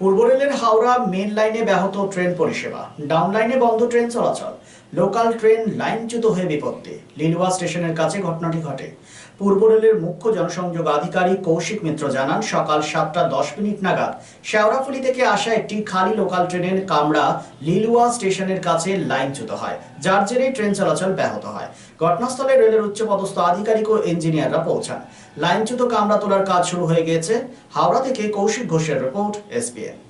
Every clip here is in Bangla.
পূর্ব রেলের হাওড়া মেন লাইনে ব্যাহত ট্রেন পরিষেবা। ডাউন লাইনে বন্ধ ট্রেন চলাচল। লোকাল ট্রেন লাইনচ্যুত হয়ে বিপত্তি। লিলুয়া স্টেশনের কাছে ঘটনাটি ঘটে। পূর্ব রেলের মুখ্য জনসংযোগ আধিকারিক কৌশিক মিত্র জানান, সকাল সাতটা দশ মিনিট নাগাদ শেওড়াফুলি থেকে আসা একটি খালি লোকাল ট্রেনের কামরা লিলুয়া স্টেশনের কাছে লাইনচ্যুত হয়, যার জেরে ট্রেন চলাচল ব্যাহত হয়। ঘটনাস্থলে রেলের উচ্চপদস্থ আধিকারিক ও ইঞ্জিনিয়াররা পৌঁছান। লাইনচ্যুত কামরা তোলার কাজ শুরু হয়ে গিয়েছে। হাওড়া থেকে কৌশিক ঘোষের রিপোর্ট এসপিএন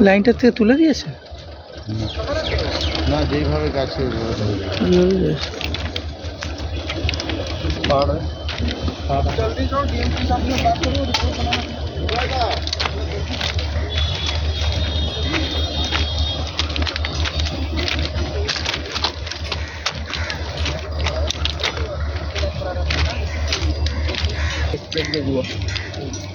লাইনটার থেকে তুলে দিয়েছে না যেইভাবে গাছে ওইভাবে ধরে যায়। তুলে দিয়েছে।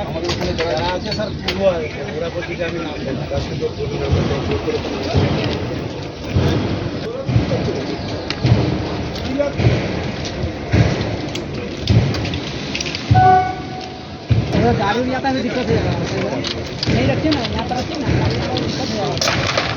আমাদের ওখানে যারা আছে স্যার পূর্ব ওরা প্রতিকে আমি নাম দেবো। তার নাম্বার করে गाड़ी में जाता है दिक्कत हो जाएगा नहीं रखिए ना यहाँ पर रखिए ना गाड़ी में दिक्कत हो जाएगा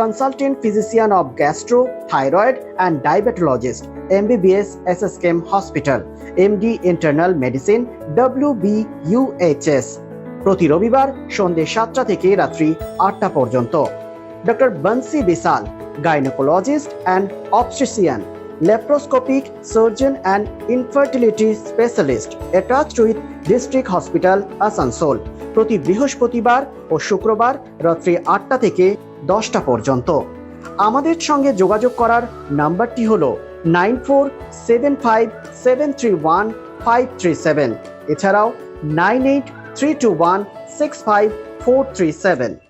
consultant physician of gastro, thyroid and diabetologist, MBBS SSKM Hospital, MD Internal Medicine, WBUHS প্রতি রবিবার সন্ধ্যে সাতটা থেকে রাত্রি আটটা পর্যন্ত। Doctor Bansi Vishal gynaecologist and obstetrician laparoscopic surgeon and infertility specialist attached with district hospital Asansol প্রতি বৃহস্পতিবার ও শুক্রবার রাত্রি আটটা থেকে দশটা পর্যন্ত। আমাদের সঙ্গে যোগাযোগ করার নাম্বারটি হল nine four seven five seven three one five three seven. এছাড়াও nine eight three two one six five four three seven.